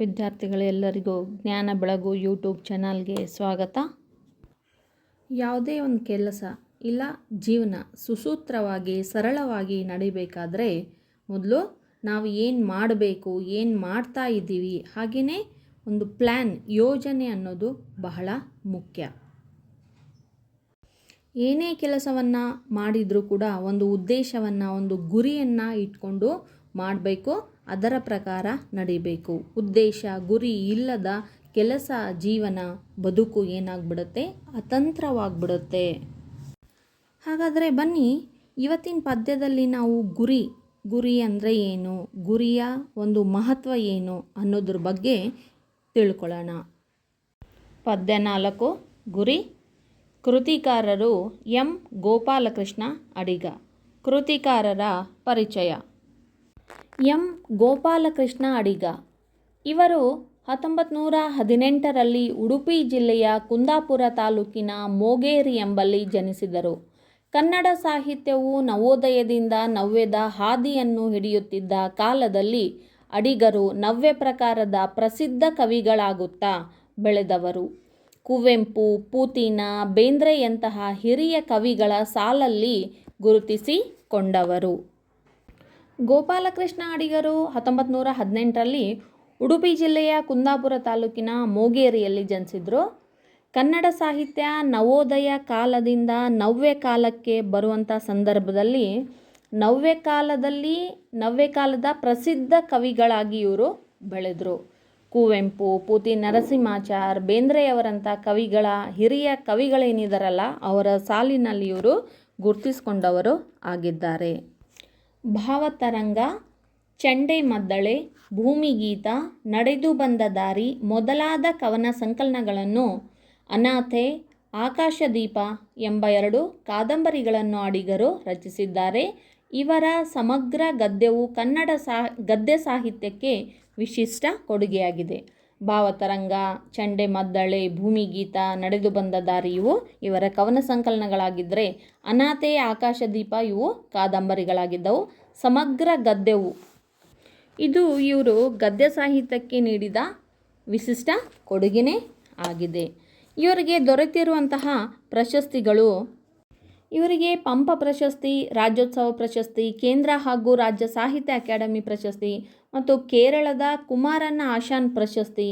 ವಿದ್ಯಾರ್ಥಿಗಳೆಲ್ಲರಿಗೂ ಜ್ಞಾನ ಬೆಳಗು ಯೂಟ್ಯೂಬ್ ಚಾನಲ್ಗೆ ಸ್ವಾಗತ. ಯಾವುದೇ ಒಂದು ಕೆಲಸ ಇಲ್ಲ, ಜೀವನ ಸುಸೂತ್ರವಾಗಿ, ಸರಳವಾಗಿ ನಡಿಬೇಕಾದರೆ ಮೊದಲು ನಾವು ಏನು ಮಾಡಬೇಕು, ಏನು ಮಾಡ್ತಾ ಇದ್ದೀವಿ ಹಾಗೆಯೇ ಒಂದು ಪ್ಲ್ಯಾನ್ ಯೋಜನೆ ಅನ್ನೋದು ಬಹಳ ಮುಖ್ಯ. ಏನೇ ಕೆಲಸವನ್ನು ಮಾಡಿದರೂ ಕೂಡ ಒಂದು ಉದ್ದೇಶವನ್ನು, ಒಂದು ಗುರಿಯನ್ನು ಇಟ್ಕೊಂಡು ಮಾಡಬೇಕು. ಅದರ ಪ್ರಕಾರ ನಡಿಬೇಕು. ಉದ್ದೇಶ, ಗುರಿ ಇಲ್ಲದ ಕೆಲಸ ಜೀವನ ಬದುಕು ಏನಾಗ್ಬಿಡುತ್ತೆ? ಅತಂತ್ರವಾಗ್ಬಿಡುತ್ತೆ. ಹಾಗಾದರೆ ಬನ್ನಿ, ಇವತ್ತಿನ ಪದ್ಯದಲ್ಲಿ ನಾವು ಗುರಿ ಗುರಿ ಅಂದರೆ ಏನು? ಗುರಿಯ ಒಂದು ಮಹತ್ವ ಏನು ಅನ್ನೋದ್ರ ಬಗ್ಗೆ ತಿಳ್ಕೊಳ್ಳೋಣ. ಪದ್ಯ ನಾಲ್ಕು, ಗುರಿ. ಕೃತಿಕಾರರು ಎಂ. ಗೋಪಾಲಕೃಷ್ಣ ಅಡಿಗ. ಕೃತಿಕಾರರ ಪರಿಚಯ. ಎಂ. ಗೋಪಾಲಕೃಷ್ಣ ಅಡಿಗ. ಇವರು ಹತ್ತೊಂಬತ್ತು ನೂರ ಹದಿನೆಂಟರಲ್ಲಿ ಉಡುಪಿ ಜಿಲ್ಲೆಯ ಕುಂದಾಪುರ ತಾಲೂಕಿನ ಮೋಗೇರಿ ಎಂಬಲ್ಲಿ ಜನಿಸಿದರು. ಕನ್ನಡ ಸಾಹಿತ್ಯವು ನವೋದಯದಿಂದ ನವ್ಯದ ಹಾದಿಯನ್ನು ಹಿಡಿಯುತ್ತಿದ್ದ ಕಾಲದಲ್ಲಿ ಅಡಿಗರು ನವ್ಯ ಪ್ರಕಾರದ ಪ್ರಸಿದ್ಧ ಕವಿಗಳಾಗುತ್ತಾ ಬೆಳೆದವರು. ಕುವೆಂಪು, ಪೂತಿನ, ಬೇಂದ್ರೆಯಂತಹ ಹಿರಿಯ ಕವಿಗಳ ಸಾಲಲ್ಲಿ ಗುರುತಿಸಿಕೊಂಡವರು. ಗೋಪಾಲಕೃಷ್ಣ ಅಡಿಗರು ಹತ್ತೊಂಬತ್ತು ನೂರ ಹದಿನೆಂಟರಲ್ಲಿ ಉಡುಪಿ ಜಿಲ್ಲೆಯ ಕುಂದಾಪುರ ತಾಲೂಕಿನ ಮೋಗೇರಿಯಲ್ಲಿ ಜನಿಸಿದರು. ಕನ್ನಡ ಸಾಹಿತ್ಯ ನವೋದಯ ಕಾಲದಿಂದ ನವ್ಯ ಕಾಲಕ್ಕೆ ಬರುವಂಥ ಸಂದರ್ಭದಲ್ಲಿ ನವ್ಯ ಕಾಲದಲ್ಲಿ ನವ್ಯ ಕಾಲದ ಪ್ರಸಿದ್ಧ ಕವಿಗಳಾಗಿ ಇವರು ಬೆಳೆದರು. ಕುವೆಂಪು, ಪೂತಿ ನರಸಿಂಹಾಚಾರ್, ಬೇಂದ್ರೆಯವರಂಥ ಕವಿಗಳ ಹಿರಿಯ ಕವಿಗಳೇನಿದಾರಲ್ಲ ಅವರ ಸಾಲಿನಲ್ಲಿ ಇವರು ಗುರುತಿಸಿಕೊಂಡವರು ಆಗಿದ್ದಾರೆ. ಭಾವತರಂಗ, ಚಂಡೆ ಮದ್ದಳೆ, ಭೂಮಿಗೀತ, ನಡೆದು ಬಂದ ದಾರಿ, ಮೊದಲಾದ ಕವನ ಸಂಕಲನಗಳನ್ನು ಅನಾಥೆ, ಆಕಾಶದೀಪ ಎಂಬ ಎರಡು ಕಾದಂಬರಿಗಳನ್ನು ಅಡಿಗರು ರಚಿಸಿದ್ದಾರೆ. ಇವರ ಸಮಗ್ರ ಗದ್ಯವು ಕನ್ನಡ ಸಾ, ಗದ್ಯ ಸಾಹಿತ್ಯಕ್ಕೆ ವಿಶಿಷ್ಟ ಕೊಡುಗೆಯಾಗಿದೆ. ಭಾವತರಂಗ, ಚಂಡೆ ಮದ್ದಳೆ, ಭೂಮಿಗೀತ ನಡೆದು ಬಂದ ದಾರಿ ಇವು. ಇವರ ಕವನ ಸಂಕಲನಗಳಾಗಿದ್ದರೆ ಅನಾಥೆ, ಆಕಾಶದೀಪ ಇವು ಕಾದಂಬರಿಗಳಾಗಿದ್ದವು. ಸಮಗ್ರ ಗದ್ಯವು ಇದು ಇವರು ಗದ್ಯ ಸಾಹಿತ್ಯಕ್ಕೆ ನೀಡಿದ ವಿಶಿಷ್ಟ ಕೊಡುಗೆನೇ ಆಗಿದೆ. ಇವರಿಗೆ ದೊರೆತಿರುವಂತಹ ಪ್ರಶಸ್ತಿಗಳು ಇವರಿಗೆ ಪಂಪ ಪ್ರಶಸ್ತಿ, ರಾಜ್ಯೋತ್ಸವ ಪ್ರಶಸ್ತಿ, ಕೇಂದ್ರ ಹಾಗೂ ರಾಜ್ಯ ಸಾಹಿತ್ಯ ಅಕಾಡೆಮಿ ಪ್ರಶಸ್ತಿ ಮತ್ತು ಕೇರಳದ ಕುಮಾರಣ್ಣ ಆಶಾನ್ ಪ್ರಶಸ್ತಿ,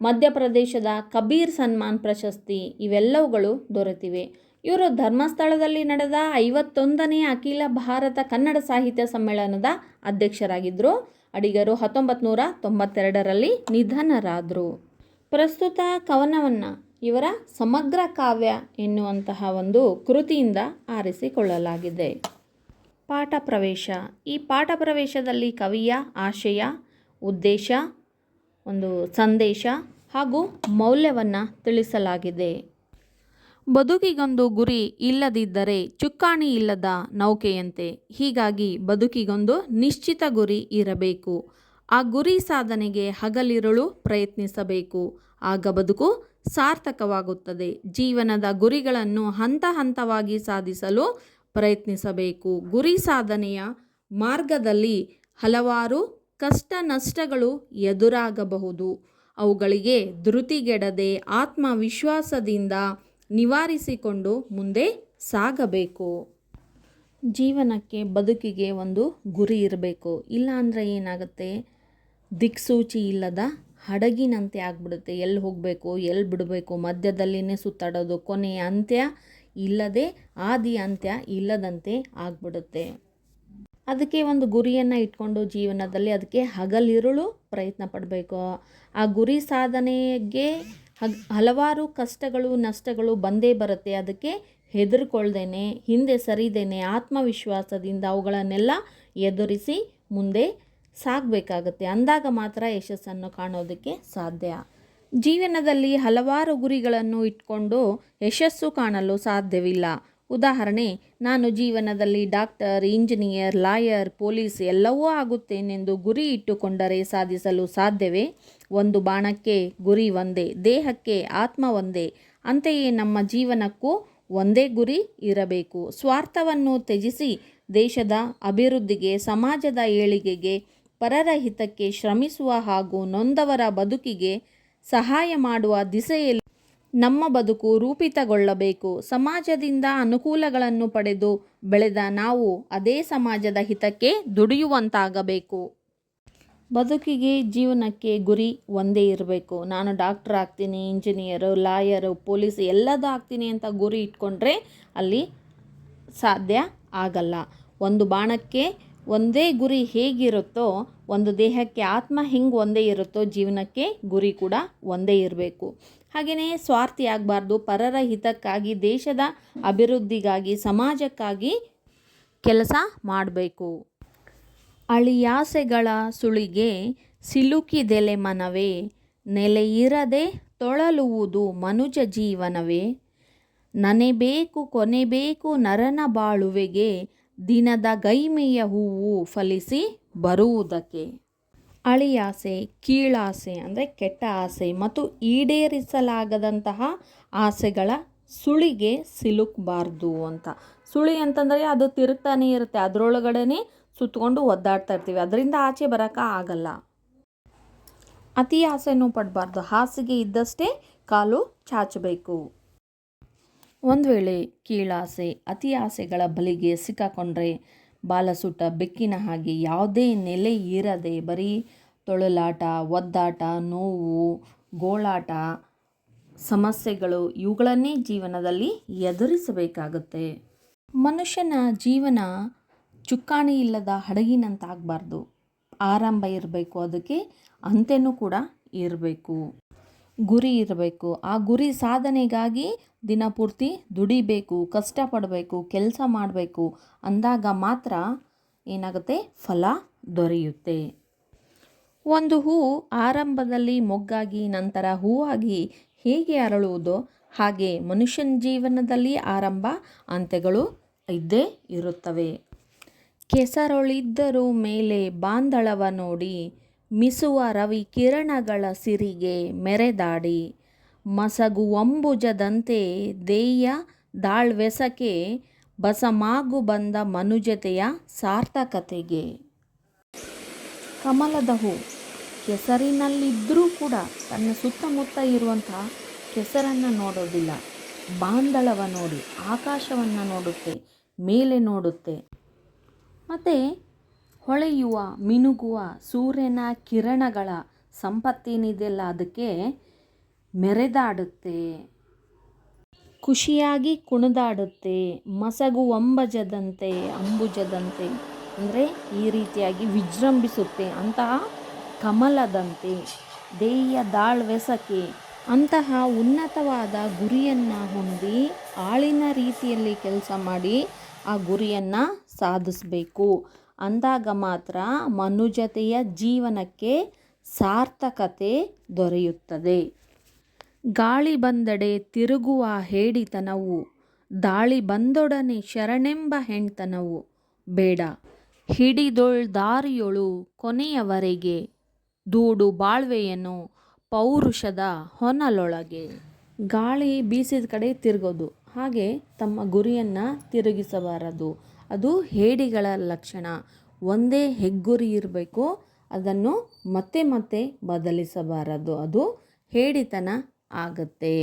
ಮಧ್ಯಪ್ರದೇಶದ ಕಬೀರ್ ಸನ್ಮಾನ್ ಪ್ರಶಸ್ತಿ ಇವೆಲ್ಲವುಗಳು ದೊರೆತಿವೆ. ಇವರು ಧರ್ಮಸ್ಥಳದಲ್ಲಿ ನಡೆದ ಐವತ್ತೊಂದನೇ ಅಖಿಲ ಭಾರತ ಕನ್ನಡ ಸಾಹಿತ್ಯ ಸಮ್ಮೇಳನದ ಅಧ್ಯಕ್ಷರಾಗಿದ್ದರು ಅಡಿಗರು ಹತ್ತೊಂಬತ್ತು ನೂರ ತೊಂಬತ್ತೆರಡರಲ್ಲಿ ನಿಧನರಾದರು. ಪ್ರಸ್ತುತ ಕವನವನ್ನು ಇವರ ಸಮಗ್ರ ಕಾವ್ಯ ಎನ್ನುವಂತಹ ಒಂದು ಕೃತಿಯಿಂದ ಆರಿಸಿಕೊಳ್ಳಲಾಗಿದೆ. ಪಾಠ ಪ್ರವೇಶ. ಈ ಪಾಠ ಪ್ರವೇಶದಲ್ಲಿ ಕವಿಯ ಆಶಯ, ಉದ್ದೇಶ, ಒಂದು ಸಂದೇಶ ಹಾಗೂ ಮೌಲ್ಯವನ್ನು ತಿಳಿಸಲಾಗಿದೆ. ಬದುಕಿಗೊಂದು ಗುರಿ ಇಲ್ಲದಿದ್ದರೆ ಚುಕ್ಕಾಣಿ ಇಲ್ಲದ ನೌಕೆಯಂತೆ. ಹೀಗಾಗಿ ಬದುಕಿಗೊಂದು ನಿಶ್ಚಿತ ಗುರಿ ಇರಬೇಕು. ಆ ಗುರಿ ಸಾಧನೆಗೆ ಹಗಲಿರುಳು ಪ್ರಯತ್ನಿಸಬೇಕು. ಆಗ ಬದುಕು ಸಾರ್ಥಕವಾಗುತ್ತದೆ. ಜೀವನದ ಗುರಿಗಳನ್ನು ಹಂತ ಹಂತವಾಗಿ ಸಾಧಿಸಲು ಪ್ರಯತ್ನಿಸಬೇಕು. ಗುರಿ ಸಾಧನೆಯ ಮಾರ್ಗದಲ್ಲಿ ಹಲವಾರು ಕಷ್ಟ ನಷ್ಟಗಳು ಎದುರಾಗಬಹುದು. ಅವುಗಳಿಗೆ ಧೃತಿಗೆಡದೆ ಆತ್ಮವಿಶ್ವಾಸದಿಂದ ನಿವಾರಿಸಿಕೊಂಡು ಮುಂದೆ ಸಾಗಬೇಕು. ಜೀವನಕ್ಕೆ ಬದುಕಿಗೆ ಒಂದು ಗುರಿ ಇರಬೇಕು. ಇಲ್ಲಾಂದರೆ ಏನಾಗುತ್ತೆ? ದಿಕ್ಸೂಚಿ ಇಲ್ಲದ ಹಡಗಿನಂತೆ ಆಗ್ಬಿಡುತ್ತೆ. ಎಲ್ಲಿ ಹೋಗಬೇಕು, ಎಲ್ಲಿ ಬಿಡಬೇಕು, ಮಧ್ಯದಲ್ಲಿನೇ ಸುತ್ತಾಡೋದು, ಕೊನೆಯ ಅಂತ್ಯ ಇಲ್ಲದೆ ಆದಿ ಅಂತ್ಯ ಇಲ್ಲದಂತೆ ಆಗ್ಬಿಡುತ್ತೆ. ಅದಕ್ಕೆ ಒಂದು ಗುರಿಯನ್ನು ಇಟ್ಕೊಂಡು ಜೀವನದಲ್ಲಿ ಅದಕ್ಕೆ ಹಗಲಿರುಳು ಪ್ರಯತ್ನ ಪಡಬೇಕು. ಆ ಗುರಿ ಸಾಧನೆಗೆ ಹಲವಾರು ಕಷ್ಟಗಳು, ನಷ್ಟಗಳು ಬಂದೇ ಬರುತ್ತೆ. ಅದಕ್ಕೆ ಹೆದರ್ಕೊಳ್ದೇನೆ, ಹಿಂದೆ ಸರಿದೇನೆ, ಆತ್ಮವಿಶ್ವಾಸದಿಂದ ಅವುಗಳನ್ನೆಲ್ಲ ಎದುರಿಸಿ ಮುಂದೆ ಸಾಗಬೇಕಾಗತ್ತೆ. ಅಂದಾಗ ಮಾತ್ರ ಯಶಸ್ಸನ್ನು ಕಾಣೋದಕ್ಕೆ ಸಾಧ್ಯ. ಜೀವನದಲ್ಲಿ ಹಲವಾರು ಗುರಿಗಳನ್ನು ಇಟ್ಕೊಂಡು ಯಶಸ್ಸು ಕಾಣಲು ಸಾಧ್ಯವಿಲ್ಲ. ಉದಾಹರಣೆ, ನಾನು ಜೀವನದಲ್ಲಿ ಡಾಕ್ಟರ್, ಇಂಜಿನಿಯರ್, ಲಾಯರ್, ಪೊಲೀಸ್ ಎಲ್ಲವೂ ಆಗುತ್ತೇನೆಂದು ಗುರಿ ಇಟ್ಟುಕೊಂಡರೆ ಸಾಧಿಸಲು ಸಾಧ್ಯವೇ? ಒಂದು ಬಾಣಕ್ಕೆ ಗುರಿ ಒಂದೇ, ದೇಹಕ್ಕೆ ಆತ್ಮ ಒಂದೇ. ಅಂತೆಯೇ ನಮ್ಮ ಜೀವನಕ್ಕೂ ಒಂದೇ ಗುರಿ ಇರಬೇಕು. ಸ್ವಾರ್ಥವನ್ನು ತ್ಯಜಿಸಿ ದೇಶದ ಅಭಿವೃದ್ಧಿಗೆ, ಸಮಾಜದ ಏಳಿಗೆಗೆ ಪರರ ಹಿತಕ್ಕೆ ಶ್ರಮಿಸುವ ಹಾಗೂ ನೊಂದವರ ಬದುಕಿಗೆ ಸಹಾಯ ಮಾಡುವ ದಿಸೆಯಲ್ಲಿ ನಮ್ಮ ಬದುಕು ರೂಪಿತಗೊಳ್ಳಬೇಕು. ಸಮಾಜದಿಂದ ಅನುಕೂಲಗಳನ್ನು ಪಡೆದು ಬೆಳೆದ ನಾವು ಅದೇ ಸಮಾಜದ ಹಿತಕ್ಕೆ ದುಡಿಯುವಂತಾಗಬೇಕು. ಬದುಕಿಗೆ ಜೀವನಕ್ಕೆ ಗುರಿ ಒಂದೇ ಇರಬೇಕು. ನಾನು ಡಾಕ್ಟರ್ ಆಗ್ತೀನಿ, ಇಂಜಿನಿಯರು, ಲಾಯರು, ಪೊಲೀಸ್ ಎಲ್ಲದೂ ಆಗ್ತೀನಿ ಅಂತ ಗುರಿ ಇಟ್ಕೊಂಡ್ರೆ ಅಲ್ಲಿ ಸಾಧ್ಯ ಆಗಲ್ಲ. ಒಂದು ಬಾಣಕ್ಕೆ ಒಂದೇ ಗುರಿ ಹೇಗಿರುತ್ತೋ, ಒಂದು ದೇಹಕ್ಕೆ ಆತ್ಮ ಹೆಂಗೆ ಒಂದೇ ಇರುತ್ತೋ, ಜೀವನಕ್ಕೆ ಗುರಿ ಕೂಡ ಒಂದೇ ಇರಬೇಕು. ಹಾಗೆಯೇ ಸ್ವಾರ್ಥಿ ಆಗಬಾರ್ದು, ಪರರ ಹಿತಕ್ಕಾಗಿ, ದೇಶದ ಅಭಿವೃದ್ಧಿಗಾಗಿ, ಸಮಾಜಕ್ಕಾಗಿ ಕೆಲಸ ಮಾಡಬೇಕು. ಅಳಿಯಾಸೆಗಳ ಸುಳಿಗೆ ಸಿಲುಕಿದೆಲೆ ಮನವೇ ನೆಲೆಯಿರದೆ ತೊಳಲುವುದು ಮನುಜ ಜೀವನವೇ. ನನೆಬೇಕು ಕೊನೆಬೇಕು ನರನ ಬಾಳುವೆಗೆ ದಿನದ ಗೈಮೆಯ ಹೂವು ಫಲಿಸಿ ಬರುವುದಕ್ಕೆ. ಅಳಿಯಾಸೆ, ಕೀಳಾಸೆ ಅಂದರೆ ಕೆಟ್ಟ ಆಸೆ ಮತ್ತು ಈಡೇರಿಸಲಾಗದಂತಹ ಆಸೆಗಳ ಸುಳಿಗೆ ಸಿಲುಕಬಾರ್ದು ಅಂತ. ಸುಳಿ ಅಂತಂದರೆ ಅದು ತಿರುಗ್ತಾನೆ ಇರುತ್ತೆ ಅದರೊಳಗಡೆ ಸುತ್ತಕೊಂಡು ಒದ್ದಾಡ್ತಾ ಇರ್ತೀವಿ, ಅದರಿಂದ ಆಚೆ ಬರೋಕೆ ಆಗಲ್ಲ. ಅತಿ ಆಸೆನೂ ಪಡಬಾರ್ದು, ಹಾಸಿಗೆ ಇದ್ದಷ್ಟೇ ಕಾಲು ಚಾಚಬೇಕು. ಒಂದು ವೇಳೆ ಕೀಳಾಸೆ ಅತಿ ಆಸೆಗಳ ಬಲಿಗೆ ಸಿಕ್ಕಾಕೊಂಡ್ರೆ ಬಾಲಸುಟ ಬೆಕ್ಕಿನ ಹಾಗೆ ಯಾವುದೇ ನೆಲೆ ಇರದೆ ಬರೀ ತೊಳಲಾಟ, ಒದ್ದಾಟ, ನೋವು, ಗೋಳಾಟ, ಸಮಸ್ಯೆಗಳು ಇವುಗಳನ್ನೇ ಜೀವನದಲ್ಲಿ ಎದುರಿಸಬೇಕಾಗುತ್ತೆ. ಮನುಷ್ಯನ ಜೀವನ ಚುಕ್ಕಾಣಿ ಇಲ್ಲದ ಹಡಗಿನಂತಾಗಬಾರ್ದು. ಆರಂಭ ಇರಬೇಕು, ಅದಕ್ಕೆ ಅಂತ್ಯನೂ ಕೂಡ ಇರಬೇಕು. ಗುರಿ ಇರಬೇಕು. ಆ ಗುರಿ ಸಾಧನೆಗಾಗಿ ದಿನಪೂರ್ತಿ ದುಡಿಬೇಕು, ಕಷ್ಟಪಡಬೇಕು, ಕೆಲಸ ಮಾಡಬೇಕು ಅಂದಾಗ ಮಾತ್ರ ಏನಾಗುತ್ತೆ? ಫಲ ದೊರೆಯುತ್ತೆ. ಒಂದು ಹೂ ಆರಂಭದಲ್ಲಿ ಮೊಗ್ಗಾಗಿ ನಂತರ ಹೂವಾಗಿ ಹೇಗೆ ಅರಳುವುದೋ ಹಾಗೆ ಮನುಷ್ಯನ ಜೀವನದಲ್ಲಿ ಆರಂಭ ಅಂತ್ಯಗಳು ಇದ್ದೇ ಇರುತ್ತವೆ. ಕೆಸರೊಳಿದ್ದರೂ ಮೇಲೆ ಬಾಂದಳವ ನೋಡಿ ಮಿಸುವ ರವಿ ಕಿರಣಗಳ ಸಿರಿಗೆ ಮೆರೆದಾಡಿ ಮಸಗು ಅಂಬುಜದಂತೆ ದೇಯ ದಾಳ್ವೆಸಕೆ ಬಸಮಾಗು ಬಂದ ಮನುಜತೆಯ ಸಾರ್ಥಕತೆಗೆ. ಕಮಲದ ಹೂ ಕೆಸರಿನಲ್ಲಿದ್ದರೂ ಕೂಡ ತನ್ನ ಸುತ್ತಮುತ್ತ ಇರುವಂಥ ಕೆಸರನ್ನು ನೋಡೋದಿಲ್ಲ. ಬಾಂಧಳವ ನೋಡಿ, ಆಕಾಶವನ್ನು ನೋಡುತ್ತೆ, ಮೇಲೆ ನೋಡುತ್ತೆ. ಮತ್ತು ಹೊಳೆಯುವ, ಮಿನುಗುವ ಸೂರ್ಯನ ಕಿರಣಗಳ ಸಂಪತ್ತೇನಿದೆಯಲ್ಲ ಅದಕ್ಕೆ ಮೆರೆದಾಡುತ್ತೆ. ಖುಷಿಯಾಗಿ ಕುಣಿದಾಡುತ್ತೆ, ಮಸಗು ಅಂಬಜದಂತೆ ಅಂಬುಜದಂತೆ, ಅಂದರೆ ಈ ರೀತಿಯಾಗಿ ವಿಜೃಂಭಿಸುತ್ತೆ. ಅಂತಹ ಕಮಲದಂತೆ ದೇಯ ದಾಳ್ವೆಸಕೆ ಅಂತಹ ಉನ್ನತವಾದ ಗುರಿಯನ್ನು ಹೊಂದಿ ಆಳಿನ ರೀತಿಯಲ್ಲಿ ಕೆಲಸ ಮಾಡಿ ಆ ಗುರಿಯನ್ನು ಸಾಧಿಸಬೇಕು. ಅಂದಾಗ ಮಾತ್ರ ಮನುಜತೆಯ ಜೀವನಕ್ಕೆ ಸಾರ್ಥಕತೆ ದೊರೆಯುತ್ತದೆ. ಗಾಳಿ ಬಂದಡೆ ತಿರುಗುವ ಹೇಡಿತನವು, ದಾಳಿ ಬಂದೊಡನೆ ಶರಣೆಂಬ ಹೆಣ್ತನವು ಬೇಡ. ಹಿಡಿದೊಳ್ ದಾರಿಯೊಳು ಕೊನೆಯವರೆಗೆ ದೂಡು ಬಾಳ್ವೆಯನ್ನು ಪೌರುಷದ ಹೊನಲೊಳಗೆ. ಗಾಳಿ ಬೀಸಿದ ಕಡೆ ತಿರುಗೋದು, ಹಾಗೆ ತಮ್ಮ ಗುರಿಯನ್ನು ತಿರುಗಿಸಬಾರದು. ಅದು ಹೇಡಿಗಳ ಲಕ್ಷಣ. ಒಂದೇ ಹೆಗ್ಗುರಿ ಇರಬೇಕು, ಅದನ್ನು ಮತ್ತೆ ಮತ್ತೆ ಬದಲಿಸಬಾರದು. ಅದು ಹೇಡಿತನ ಆಗುತ್ತೆ.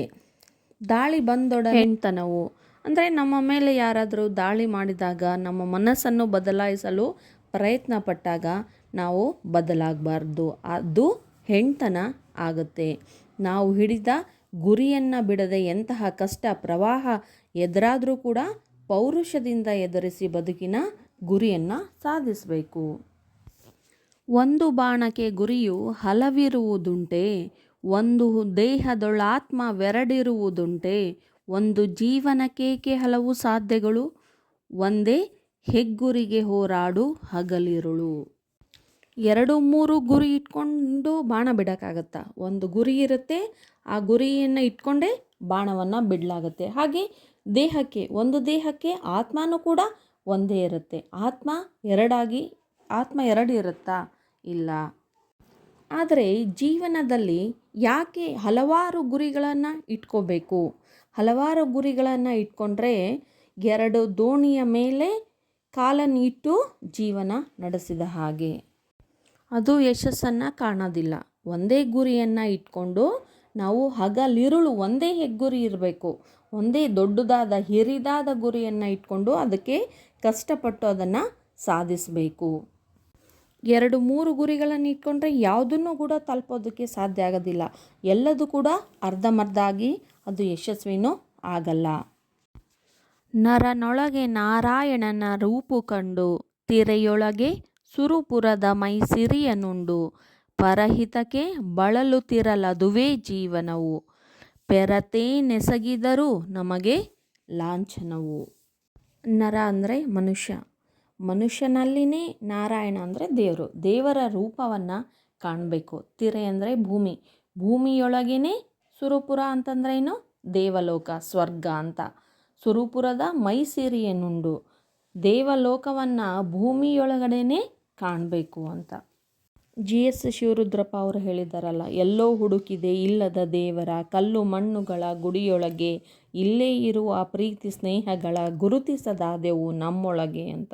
ದಾಳಿ ಬಂದೊಡ ಹೆಣ್ತನವು ಅಂದರೆ ನಮ್ಮ ಮೇಲೆ ಯಾರಾದರೂ ದಾಳಿ ಮಾಡಿದಾಗ, ನಮ್ಮ ಮನಸ್ಸನ್ನು ಬದಲಾಯಿಸಲು ಪ್ರಯತ್ನ ಪಟ್ಟಾಗ ನಾವು ಬದಲಾಗಬಾರ್ದು. ಅದು ಹೆಣ್ತನ ಆಗುತ್ತೆ. ನಾವು ಹಿಡಿದ ಗುರಿಯನ್ನು ಬಿಡದೆ ಎಂತಹ ಕಷ್ಟ, ಪ್ರವಾಹ ಎದುರಾದರೂ ಕೂಡ ಪೌರುಷದಿಂದ ಎದುರಿಸಿ ಬದುಕಿನ ಗುರಿಯನ್ನು ಸಾಧಿಸಬೇಕು. ಒಂದು ಬಾಣಕ್ಕೆ ಗುರಿಯು ಹಲವಿರುವುದುಂಟೆ, ಒಂದು ದೇಹದೊಳಾತ್ಮವೆರಡಿರುವುದುಂಟೆ ಒಂದು ಜೀವನಕ್ಕೇಕೆ ಹಲವು ಸಾಧ್ಯಗಳು, ಒಂದೇ ಹೆಗ್ಗುರಿಗೆ ಹೋರಾಡು ಹಗಲಿರುಳು. ಎರಡು ಮೂರು ಗುರಿ ಇಟ್ಕೊಂಡು ಬಾಣ ಬಿಡೋಕ್ಕಾಗತ್ತಾ? ಒಂದು ಗುರಿ ಇರುತ್ತೆ, ಆ ಗುರಿಯನ್ನು ಇಟ್ಕೊಂಡೇ ಬಾಣವನ್ನು ಬಿಡಲಾಗುತ್ತೆ. ಹಾಗೆ ದೇಹಕ್ಕೆ, ಒಂದು ದೇಹಕ್ಕೆ ಆತ್ಮನೂ ಕೂಡ ಒಂದೇ ಇರುತ್ತೆ. ಆತ್ಮ ಎರಡಾಗಿ, ಆತ್ಮ ಎರಡು ಇರುತ್ತಾ? ಇಲ್ಲ. ಆದರೆ ಜೀವನದಲ್ಲಿ ಯಾಕೆ ಹಲವಾರು ಗುರಿಗಳನ್ನು ಇಟ್ಕೋಬೇಕು? ಹಲವಾರು ಗುರಿಗಳನ್ನು ಇಟ್ಕೊಂಡ್ರೆ ಎರಡು ದೋಣಿಯ ಮೇಲೆ ಕಾಲನ್ನು ಇಟ್ಟು ಜೀವನ ನಡೆಸಿದ ಹಾಗೆ. ಅದು ಯಶಸ್ಸನ್ನು ಕಾಣೋದಿಲ್ಲ. ಒಂದೇ ಗುರಿಯನ್ನು ಇಟ್ಕೊಂಡು ನಾವು ಹಗಲಿರುಳು ಒಂದೇ ಹೆಗ್ಗುರಿ ಇರಬೇಕು. ಒಂದೇ ದೊಡ್ಡದಾದ, ಹಿರಿದಾದ ಗುರಿಯನ್ನು ಇಟ್ಕೊಂಡು ಅದಕ್ಕೆ ಕಷ್ಟಪಟ್ಟು ಅದನ್ನು ಸಾಧಿಸಬೇಕು. ಎರಡು, ಮೂರು ಗುರಿಗಳನ್ನು ಇಟ್ಕೊಂಡ್ರೆ ಯಾವುದನ್ನು ಕೂಡ ತಲುಪೋದಕ್ಕೆ ಸಾಧ್ಯ ಆಗೋದಿಲ್ಲ. ಎಲ್ಲದೂ ಕೂಡ ಅರ್ಧಮರ್ಧ ಆಗಿ ಅದು ಯಶಸ್ವಿನೂ ಆಗಲ್ಲ. ನರನೊಳಗೆ ನಾರಾಯಣನ ರೂಪು ಕಂಡು, ತಿರೆಯೊಳಗೆ ಸುರುಪುರದ ಮೈಸಿರಿಯನುಂಡು. ಪರಹಿತಕ್ಕೆ ಬಳಲುತ್ತಿರಲದುವೇ ಜೀವನವು. ಪೆರತೇನೆಸಗಿದರೂ ನಮಗೆ ಲಾಂಛನವು. ನರ ಅಂದರೆ ಮನುಷ್ಯ. ಮನುಷ್ಯನಲ್ಲಿನೇ ನಾರಾಯಣ ಅಂದರೆ ದೇವರು. ದೇವರ ರೂಪವನ್ನು ಕಾಣಬೇಕು. ತಿರೆ ಅಂದರೆ ಭೂಮಿ. ಭೂಮಿಯೊಳಗೇ ಸುರುಪುರ ಅಂತಂದ್ರೆ ಏನು? ದೇವಲೋಕ, ಸ್ವರ್ಗ ಅಂತ. ಸುರುಪುರದ ಮೈಸಿರಿಯನ್ನುಂಡು. ದೇವಲೋಕವನ್ನು ಭೂಮಿಯೊಳಗಡೆನೇ ಕಾಣಬೇಕು ಅಂತ. ಜಿ ಎಸ್ ಶಿವರುದ್ರಪ್ಪ ಅವರು ಹೇಳಿದ್ದಾರಲ್ಲ, ಎಲ್ಲೋ ಹುಡುಕಿದೆ ಇಲ್ಲದ ದೇವರ, ಕಲ್ಲು ಮಣ್ಣುಗಳ ಗುಡಿಯೊಳಗೆ ಇಲ್ಲೇ ಇರುವ ಪ್ರೀತಿ ಸ್ನೇಹಗಳ ಗುರುತಿಸದಾದೆವು ನಮ್ಮೊಳಗೆ ಅಂತ.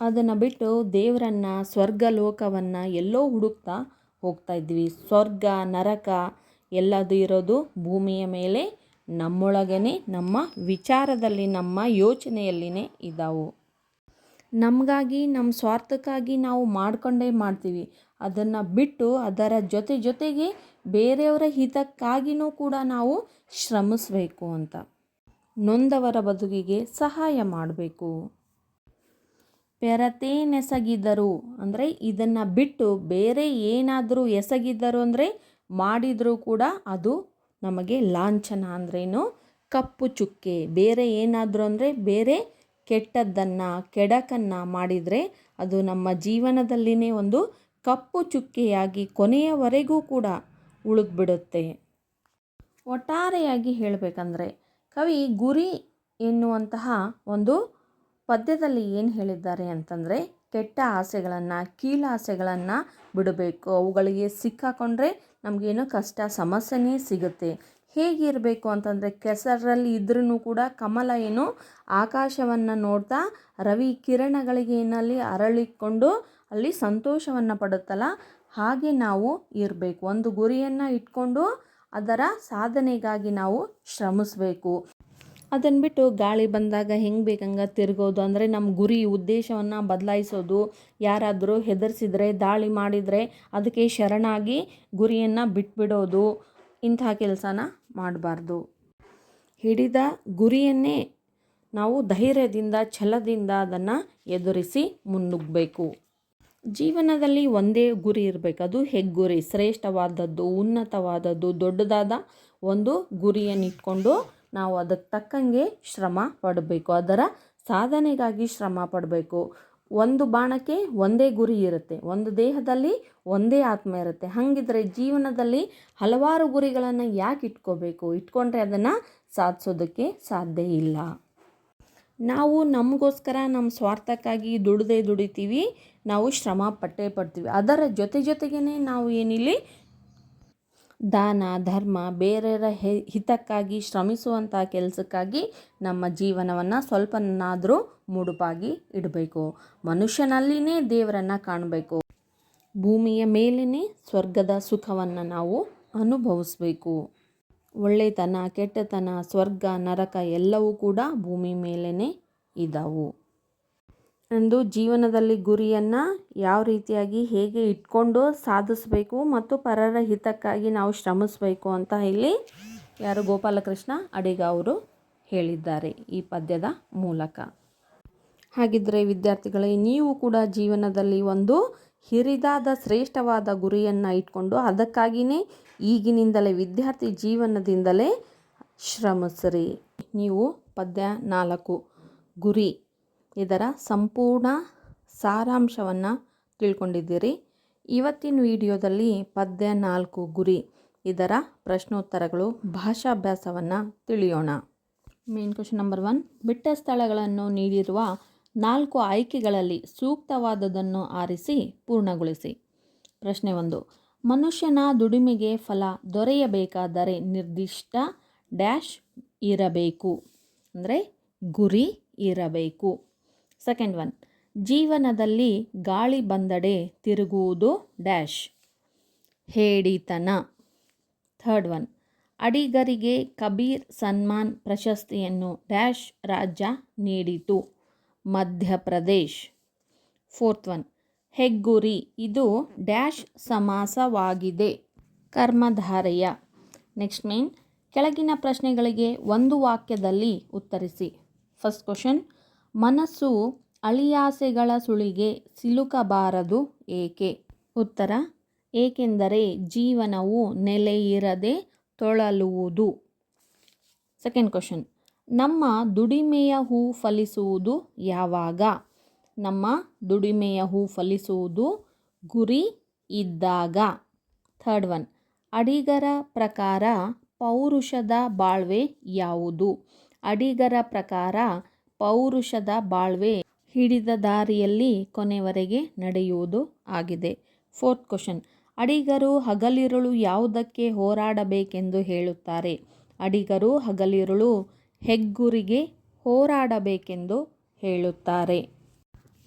ಅದನ್ನು ಬಿಟ್ಟು ದೇವರನ್ನು ಸ್ವರ್ಗ ಲೋಕವನ್ನು ಎಲ್ಲೋ ಹುಡುಕ್ತಾ ಹೋಗ್ತಾ ಇದ್ವಿ. ಸ್ವರ್ಗ, ನರಕ ಎಲ್ಲದು ಇರೋದು ಭೂಮಿಯ ಮೇಲೆ ನಮ್ಮೊಳಗೇ ನಮ್ಮ ವಿಚಾರದಲ್ಲಿ, ನಮ್ಮ ಯೋಚನೆಯಲ್ಲಿನೇ ಇದ್ದಾವು ನಮಗಾಗಿ ನಮ್ಮ ಸ್ವಾರ್ಥಕ್ಕಾಗಿ ನಾವು ಮಾಡಿಕೊಂಡೇ ಮಾಡ್ತೀವಿ. ಅದನ್ನು ಬಿಟ್ಟು ಅದರ ಜೊತೆ ಜೊತೆಗೆ ಬೇರೆಯವರ ಹಿತಕ್ಕಾಗಿಯೂ ಕೂಡ ನಾವು ಶ್ರಮಿಸಬೇಕು ಅಂತ. ನೊಂದವರ ಬದುಕಿಗೆ ಸಹಾಯ ಮಾಡಬೇಕು. ಪೆರತೇನೆಸಗಿದರು ಅಂದರೆ ಇದನ್ನು ಬಿಟ್ಟು ಬೇರೆ ಏನಾದರೂ ಎಸಗಿದ್ದರು ಅಂದರೆ ಮಾಡಿದರೂ ಕೂಡ ಅದು ನಮಗೆ ಲಾಂಛನ ಅಂದ್ರೇನು? ಕಪ್ಪು ಚುಕ್ಕೆ. ಬೇರೆ ಏನಾದರೂ ಅಂದರೆ ಬೇರೆ ಕೆಟ್ಟದ್ದನ್ನು, ಕೆಡಕನ್ನು ಮಾಡಿದರೆ ಅದು ನಮ್ಮ ಜೀವನದಲ್ಲಿನೇ ಒಂದು ಕಪ್ಪು ಚುಕ್ಕೆಯಾಗಿ ಕೊನೆಯವರೆಗೂ ಕೂಡ ಉಳಿದ್ಬಿಡುತ್ತೆ ಒಟ್ಟಾರೆಯಾಗಿ ಹೇಳಬೇಕಂದ್ರೆ ಕವಿ ಗುರಿ ಎನ್ನುವಂತಹ ಒಂದು ಪದ್ಯದಲ್ಲಿ ಏನು ಹೇಳಿದ್ದಾರೆ ಅಂತಂದರೆ ಕೆಟ್ಟ ಆಸೆಗಳನ್ನು ಕೀಳಾಸೆಗಳನ್ನು ಬಿಡಬೇಕು. ಅವುಗಳಿಗೆ ಸಿಕ್ಕಾಕೊಂಡ್ರೆ ನಮಗೇನು ಕಷ್ಟ, ಸಮಸ್ಯೆನೇ ಸಿಗುತ್ತೆ. ಹೇಗಿರಬೇಕು ಅಂತಂದರೆ ಕೆಸರಲ್ಲಿ ಇದ್ರೂ ಕೂಡ ಕಮಲ ಏನು ಆಕಾಶವನ್ನು ನೋಡ್ತಾ ರವಿ ಕಿರಣಗಳಿಗೆ ಏನಲ್ಲಿ ಅರಳಿಕೊಂಡು ಅಲ್ಲಿ ಸಂತೋಷವನ್ನು ಪಡುತ್ತಲ್ಲ? ಹಾಗೆ ನಾವು ಇರಬೇಕು. ಒಂದು ಗುರಿಯನ್ನು ಇಟ್ಕೊಂಡು ಅದರ ಸಾಧನೆಗಾಗಿ ನಾವು ಶ್ರಮಿಸಬೇಕು. ಅದನ್ನು ಬಿಟ್ಟು ಗಾಳಿ ಬಂದಾಗ ಹೆಂಗೆ ಬೇಕಂಗೆ ತಿರುಗೋದು? ಅಂದರೆ ನಮ್ಮ ಗುರಿ, ಉದ್ದೇಶವನ್ನು ಬದಲಾಯಿಸೋದು. ಯಾರಾದರೂ ಹೆದರ್ಸಿದ್ರೆ, ದಾಳಿ ಮಾಡಿದರೆ ಅದಕ್ಕೆ ಶರಣಾಗಿ ಗುರಿಯನ್ನು ಬಿಟ್ಬಿಡೋದು. ಇಂಥ ಕೆಲಸನ ಮಾಡಬಾರ್ದು. ಹಿಡಿದ ಗುರಿಯನ್ನೇ ನಾವು ಧೈರ್ಯದಿಂದ, ಛಲದಿಂದ ಅದನ್ನು ಎದುರಿಸಿ ಮುನ್ನುಗ್ಗಬೇಕು. ಜೀವನದಲ್ಲಿ ಒಂದೇ ಗುರಿ ಇರಬೇಕು. ಅದು ಹೆಗ್ಗುರಿ, ಶ್ರೇಷ್ಠವಾದದ್ದು, ಉನ್ನತವಾದದ್ದು, ದೊಡ್ಡದಾದ ಒಂದು ಗುರಿಯನ್ನಿಟ್ಕೊಂಡು ನಾವು ಅದಕ್ಕೆ ತಕ್ಕಂಗೆ ಶ್ರಮ ಪಡಬೇಕು. ಅದರ ಸಾಧನೆಗಾಗಿ ಶ್ರಮ ಪಡಬೇಕು. ಒಂದು ಬಾಣಕ್ಕೆ ಒಂದೇ ಗುರಿ ಇರುತ್ತೆ. ಒಂದು ದೇಹದಲ್ಲಿ ಒಂದೇ ಆತ್ಮ ಇರುತ್ತೆ. ಹಾಗಿದ್ರೆ ಜೀವನದಲ್ಲಿ ಹಲವಾರು ಗುರಿಗಳನ್ನು ಯಾಕೆ ಇಟ್ಕೋಬೇಕು? ಇಟ್ಕೊಂಡ್ರೆ ಅದನ್ನು ಸಾಧಿಸೋದಕ್ಕೆ ಸಾಧ್ಯ ಇಲ್ಲ. ನಾವು ನಮಗೋಸ್ಕರ ನಮ್ಮ ಸ್ವಾರ್ಥಕ್ಕಾಗಿ ದುಡ್ದೇ ದುಡಿತೀವಿ, ನಾವು ಶ್ರಮ ಪಟ್ಟೇ ಪಡ್ತೀವಿ. ಅದರ ಜೊತೆ ಜೊತೆಗೇ ನಾವು ಏನಿಲ್ಲಿ? ದಾನ, ಧರ್ಮ, ಬೇರೆಯವರ ಹಿತಕ್ಕಾಗಿ ಶ್ರಮಿಸುವಂಥ ಕೆಲಸಕ್ಕಾಗಿ ನಮ್ಮ ಜೀವನವನ್ನು ಸ್ವಲ್ಪನಾದರೂ ಮುಡುಪಾಗಿ ಇಡಬೇಕು. ಮನುಷ್ಯನಲ್ಲಿನೇ ದೇವರನ್ನು ಕಾಣಬೇಕು. ಭೂಮಿಯ ಮೇಲೇ ಸ್ವರ್ಗದ ಸುಖವನ್ನು ನಾವು ಅನುಭವಿಸ್ಬೇಕು. ಒಳ್ಳೆತನ, ಕೆಟ್ಟತನ, ಸ್ವರ್ಗ, ನರಕ ಎಲ್ಲವೂ ಕೂಡ ಭೂಮಿ ಮೇಲೇ ಇದ್ದಾವು ಒಂದು ಜೀವನದಲ್ಲಿ ಗುರಿಯನ್ನು ಯಾವ ರೀತಿಯಾಗಿ ಹೇಗೆ ಇಟ್ಕೊಂಡು ಸಾಧಿಸಬೇಕು ಮತ್ತು ಪರರ ಹಿತಕ್ಕಾಗಿ ನಾವು ಶ್ರಮಿಸಬೇಕು ಅಂತ ಇಲ್ಲಿ ಯಾರು ಗೋಪಾಲಕೃಷ್ಣ ಅಡಿಗ ಅವರು ಹೇಳಿದ್ದಾರೆ ಈ ಪದ್ಯದ ಮೂಲಕ. ಹಾಗಿದ್ದರೆ ವಿದ್ಯಾರ್ಥಿಗಳೇ, ನೀವು ಕೂಡ ಜೀವನದಲ್ಲಿ ಒಂದು ಹಿರಿದಾದ ಶ್ರೇಷ್ಠವಾದ ಗುರಿಯನ್ನು ಇಟ್ಕೊಂಡು ಅದಕ್ಕಾಗಿಯೇ ಈಗಿನಿಂದಲೇ ವಿದ್ಯಾರ್ಥಿ ಜೀವನದಿಂದಲೇ ಶ್ರಮಿಸ್ರಿ ನೀವು ಪದ್ಯ ನಾಲ್ಕು, ಗುರಿ. ಇದರ ಸಂಪೂರ್ಣ ಸಾರಾಂಶವನ್ನು ತಿಳ್ಕೊಂಡಿದ್ದೀರಿ. ಇವತ್ತಿನ ವಿಡಿಯೋದಲ್ಲಿ ಪದ್ಯ ನಾಲ್ಕು, ಗುರಿ. ಇದರ ಪ್ರಶ್ನೋತ್ತರಗಳು, ಭಾಷಾಭ್ಯಾಸವನ್ನು ತಿಳಿಯೋಣ. ಮೇನ್ ಕ್ವಶನ್ ನಂಬರ್ ಒನ್ ಬಿಟ್ಟ ಸ್ಥಳಗಳನ್ನು ನೀಡಿರುವ ನಾಲ್ಕು ಆಯ್ಕೆಗಳಲ್ಲಿ ಸೂಕ್ತವಾದದನ್ನು ಆರಿಸಿ ಪೂರ್ಣಗೊಳಿಸಿ. ಪ್ರಶ್ನೆ ಒಂದು, ಮನುಷ್ಯನ ದುಡಿಮೆಗೆ ಫಲ ದೊರೆಯಬೇಕಾದರೆ ನಿರ್ದಿಷ್ಟ ಡ್ಯಾಶ್ ಇರಬೇಕು ಅಂದರೆ ಗುರಿ ಇರಬೇಕು. ಸೆಕೆಂಡ್ ಒನ್, ಜೀವನದಲ್ಲಿ ಗಾಳಿ ಬಂದಡೆ ತಿರುಗುವುದು ಡ್ಯಾಶ್, ಹೇಡಿತನ. ಥರ್ಡ್ ಒನ್, ಅಡಿಗರಿಗೆ ಕಬೀರ್ ಸನ್ಮಾನ್ ಪ್ರಶಸ್ತಿಯನ್ನು ಡ್ಯಾಶ್ ರಾಜ್ಯ ನೀಡಿತು. ಮಧ್ಯಪ್ರದೇಶ್. Fourth one. ಹೆಗ್ಗುರಿ. ಇದು ಡ್ಯಾಶ್ ಸಮಾಸವಾಗಿದೆ. ಕರ್ಮಧಾರೆಯ. Next mean. ಕೆಳಗಿನ ಪ್ರಶ್ನೆಗಳಿಗೆ ಒಂದು ವಾಕ್ಯದಲ್ಲಿ ಉತ್ತರಿಸಿ. First question. ಮನಸ್ಸು ಅಳಿಯಾಸೆಗಳ ಸುಳಿಗೆ ಸಿಲುಕಬಾರದು ಏಕೆ? ಉತ್ತರ. ಏಕೆಂದರೆ ಜೀವನವು ನೆಲೆಯಿರದೆ ತೊಳಲುವುದು. Second question. ನಮ್ಮ ದುಡಿಮೆಯ ಹೂ ಫಲಿಸುವುದು ಯಾವಾಗ? ನಮ್ಮ ದುಡಿಮೆಯ ಹೂ ಫಲಿಸುವುದು ಗುರಿ ಇದ್ದಾಗ. ಥರ್ಡ್ ಒನ್, ಅಡಿಗರ ಪ್ರಕಾರ ಪೌರುಷದ ಬಾಳ್ವೆ ಯಾವುದು? ಅಡಿಗರ ಪ್ರಕಾರ ಪೌರುಷದ ಬಾಳ್ವೆ ಹಿಡಿದ ದಾರಿಯಲ್ಲಿ ಕೊನೆವರೆಗೆ ನಡೆಯುವುದು ಆಗಿದೆ. ಫೋರ್ತ್ ಕ್ವಶನ್, ಅಡಿಗರು ಹಗಲಿರುಳು ಯಾವುದಕ್ಕೆ ಹೋರಾಡಬೇಕೆಂದು ಹೇಳುತ್ತಾರೆ? ಅಡಿಗರು ಹಗಲಿರುಳು ಹೆಗ್ಗುರಿಗೆ ಹೋರಾಡಬೇಕೆಂದು ಹೇಳುತ್ತಾರೆ.